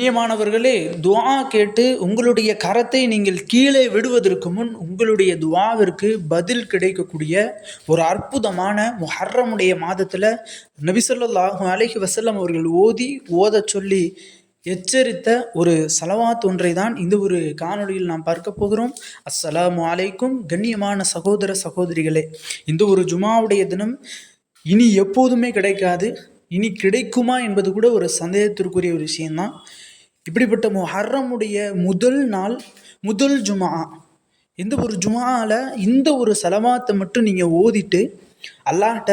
கண்ணியமானவர்களே துவா கேட்டு உங்களுடைய கரத்தை நீங்கள் கீழே விடுவதற்கு முன் உங்களுடைய துவாவிற்கு பதில் கிடைக்கக்கூடிய ஒரு அற்புதமான முஹர்ரமுடைய மாதத்தில் நபிசல்லாஹு அலஹி வசல்லம் அவர்கள் ஓதி ஓதச் சொல்லி எச்சரித்த ஒரு சலவாத் ஒன்றை தான் இந்த ஒரு காணொளியில் நாம் பார்க்க போகிறோம். அஸ்ஸலாமு அலைக்கும் கண்ணியமான சகோதர சகோதரிகளே இந்த ஒரு ஜுமாவுடைய தினம் இனி எப்போதுமே கிடைக்காது. இனி கிடைக்குமா என்பது கூட ஒரு சந்தேகத்திற்குரிய ஒரு விஷயம்தான். இப்படிப்பட்ட முஹர்ரமுடைய முதல் நாள் முதல் ஜுமா இந்த ஒரு ஜுமாவில் இந்த ஒரு செலவாத்தை மட்டும் நீங்கள் ஓதிட்டு அல்லாட்ட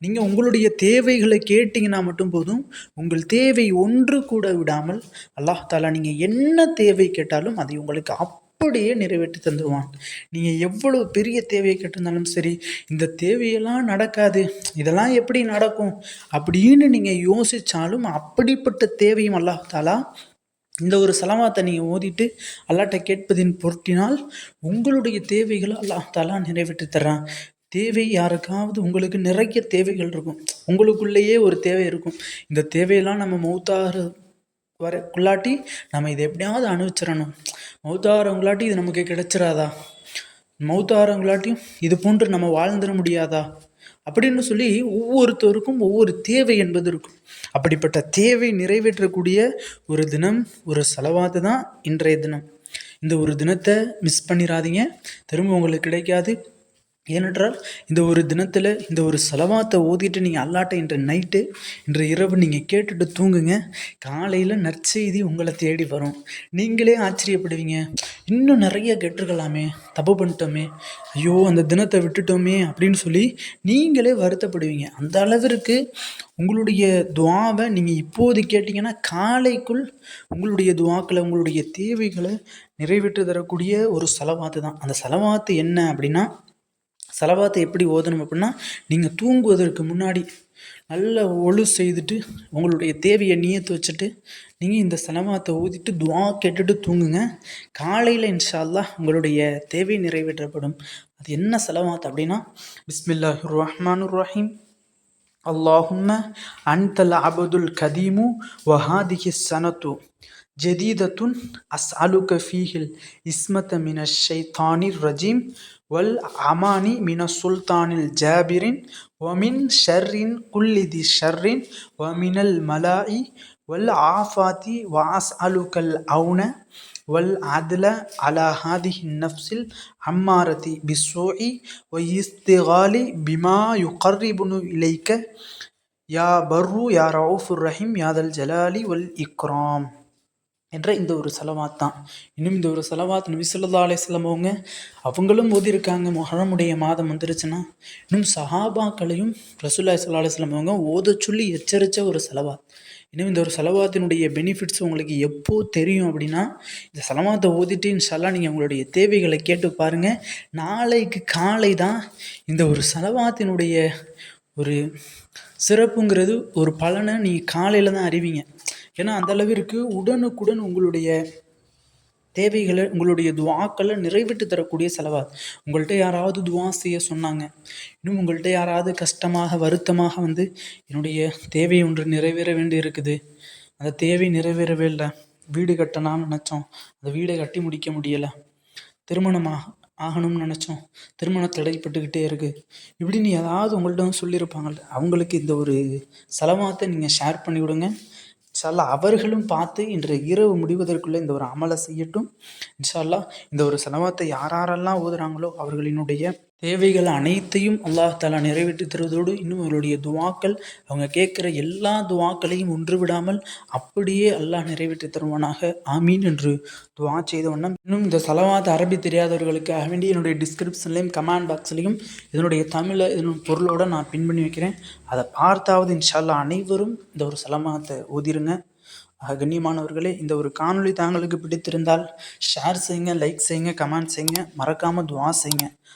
நீங்கள் உங்களுடைய தேவைகளை கேட்டிங்கன்னா மட்டும் போதும் உங்கள் தேவை ஒன்று கூட விடாமல் அல்லாஹ் தாலா நீங்கள் என்ன தேவை கேட்டாலும் அதை உங்களுக்கு அப்படியே நிறைவேற்றி தந்துடுவான் நீங்கள் எவ்வளோ பெரிய தேவையை கேட்டிருந்தாலும் சரி இந்த தேவையெல்லாம் நடக்காது இதெல்லாம் எப்படி நடக்கும் அப்படின்னு நீங்கள் யோசித்தாலும் அப்படிப்பட்ட தேவையும் அல்லாஹ் தாலா இந்த ஒரு சலவாத்தை நீங்கள் ஓதிட்டு அல்லாட்ட கேட்பதின் பொருட்டினால் உங்களுடைய தேவைகளை அல்லாஹ் தாலா நிறைவேற்றி தர்றான். தேவை யாருக்காவது உங்களுக்கு நிறைய தேவைகள் இருக்கும். உங்களுக்குள்ளேயே ஒரு தேவை இருக்கும். இந்த தேவையெல்லாம் நம்ம மௌத்தாறு வரக்குள்ளாட்டி நம்ம இதை எப்படியாவது அனுபவிச்சிடணும். மௌத்தாரவங்களாட்டி இது நமக்கு கிடைச்சிடாதா மௌத்தாரவங்களாட்டியும் இது போன்று நம்ம வாழ்ந்துட முடியாதா? அப்படின்னு சொல்லி ஒவ்வொருத்தருக்கும் ஒவ்வொரு தேவை என்பது இருக்கும். அப்படிப்பட்ட தேவை நிறைவேற்றக்கூடிய ஒரு தினம் ஒரு செலவாது தான் இன்றைய தினம். இந்த ஒரு தினத்தை மிஸ் பண்ணிடாதீங்க திரும்ப உங்களுக்கு கிடைக்காது. ஏனென்றால் இந்த ஒரு தினத்தில் இந்த ஒரு செலவாத்தை ஓதிட்டு நீங்கள் அல்லாட்ட இன்று நைட்டு இன்று இரவு நீங்கள் கேட்டுட்டு தூங்குங்க. காலையில் நற்செய்தி உங்களை தேடி வரும். நீங்களே ஆச்சரியப்படுவீங்க. இன்னும் நிறைய கேட்டிருக்கலாமே. தப்பு பண்ணிட்டோமே. ஐயோ அந்த தினத்தை விட்டுட்டோமே அப்படின்னு சொல்லி நீங்களே வருத்தப்படுவீங்க. அந்த அளவிற்கு உங்களுடைய துவாவை நீங்கள் இப்போது கேட்டிங்கன்னா காலைக்குள் உங்களுடைய துவாக்களை உங்களுடைய தேவைகளை நிறைவேற்றி தரக்கூடிய ஒரு செலவாத்து தான். அந்த செலவாத்து என்ன அப்படின்னா செலவாத்தை எப்படி ஓதணும் அப்படின்னா நீங்கள் தூங்குவதற்கு முன்னாடி நல்ல ஒழு செய்துட்டு உங்களுடைய தேவையை நீயத்து வச்சுட்டு நீங்கள் இந்த செலவாத்தை ஊதிட்டு துவா கேட்டுட்டு தூங்குங்க. காலையில் இன்ஷால்லா உங்களுடைய தேவை நிறைவேற்றப்படும். அது என்ன செலவாத் அப்படின்னா பிஸ்மில்லாஹ் ரஹ்மான் ரஹீம் அல்லாஹும்ம அன்தல் அபதுல் கதீமு வஹாதிஹி சனத்து. جديدة أسألك فيه الإسمة من الشيطان الرجيم والعماني من السلطان الجابر ومن شر كل ذي شر ومن الملاء والعافات وأسألك العون والعدل على هذه النفس العمارة بالسوء ويستغال بما يقربن إليك. يا بر يا رؤوف الرحيم يا ذا الجلال والإكرام. என்ற இந்த ஒரு செலவாத் தான் இன்னும் இந்த ஒரு செலவாத் நபிசுல்லா அலிஸ்லாம் அவங்க அவங்களும் ஓதியிருக்காங்க. மொஹரமுடைய மாதம் வந்துருச்சுன்னா இன்னும் சஹாபாக்களையும் ரசூல்லா சல்லா அலிஸ்லாம் அவங்க ஓத சொல்லி எச்சரித்த ஒரு செலவாத். இன்னும் இந்த ஒரு செலவாத்தினுடைய பெனிஃபிட்ஸ் உங்களுக்கு எப்போ தெரியும் அப்படின்னா இந்த செலவாத்தை ஓதிட்டு இன்ஷால்லா நீங்கள் உங்களுடைய தேவைகளை கேட்டு பாருங்கள் நாளைக்கு காலை தான் இந்த ஒரு செலவாத்தினுடைய ஒரு சிறப்புங்கிறது ஒரு பலனை நீங்கள் காலையில் தான் அறிவிங்க. ஏன்னா அந்த அளவிற்கு உடனுக்குடன் உங்களுடைய தேவைகளை உங்களுடைய துவாக்களை நிறைவேற்றி தரக்கூடிய செலவாது. உங்கள்கிட்ட யாராவது துவா செய்ய சொன்னாங்க. இன்னும் உங்கள்கிட்ட யாராவது கஷ்டமாக வருத்தமாக வந்து என்னுடைய தேவை ஒன்று நிறைவேற வேண்டி இருக்குது. அந்த தேவை நிறைவேறவே இல்லை. வீடு கட்டலாம்னு நினச்சோம். அந்த வீடை கட்டி முடிக்க முடியலை. திருமணமாக ஆகணும்னு நினச்சோம். திருமணம் தடைப்பட்டுக்கிட்டே இருக்குது இப்படின்னு ஏதாவது உங்கள்கிட்ட சொல்லியிருப்பாங்கள்ல. அவங்களுக்கு இந்த ஒரு செலவாத்தை நீங்கள் ஷேர் பண்ணி விடுங்க இன்ஷால்லா அவர்களும் பார்த்து இன்று இரவு முடிவதற்குள்ளே இந்த ஒரு அமலை செய்யட்டும். இன்ஷால்லா இந்த ஒரு செலவாத்தை யாரெல்லாம் ஓதுகிறாங்களோ அவர்களினுடைய தேவைகள் அனைத்தையும் அல்லாஹ் தாலா நிறைவேற்றி தருவதோடு இன்னும் அவருடைய துவாக்கள் அவங்க கேட்குற எல்லா துவாக்களையும் ஒன்று விடாமல் அப்படியே அல்லாஹ் நிறைவேற்றி தருவானாக. ஆமீன் என்று துவா செய்த வண்ணம். இன்னும் இந்த செலவாத அரபி தெரியாதவர்களுக்காக வேண்டி என்னுடைய டிஸ்கிரிப்ஷன்லேயும் கமெண்ட் பாக்ஸ்லேயும் இதனுடைய தமிழை இதனுடைய பொருளோடு நான் பின் பண்ணி வைக்கிறேன். அதை பார்த்தாவது இன்ஷால்லா அனைவரும் இந்த ஒரு செலமாத்தை ஓதிருங்க. கண்ணியமானவர்களே இந்த ஒரு காணொளி தாங்களுக்கு பிடித்திருந்தால் ஷேர் செய்யுங்க லைக் செய்யுங்க கமெண்ட் செய்யுங்க. மறக்காமல் துவா செய்யுங்க.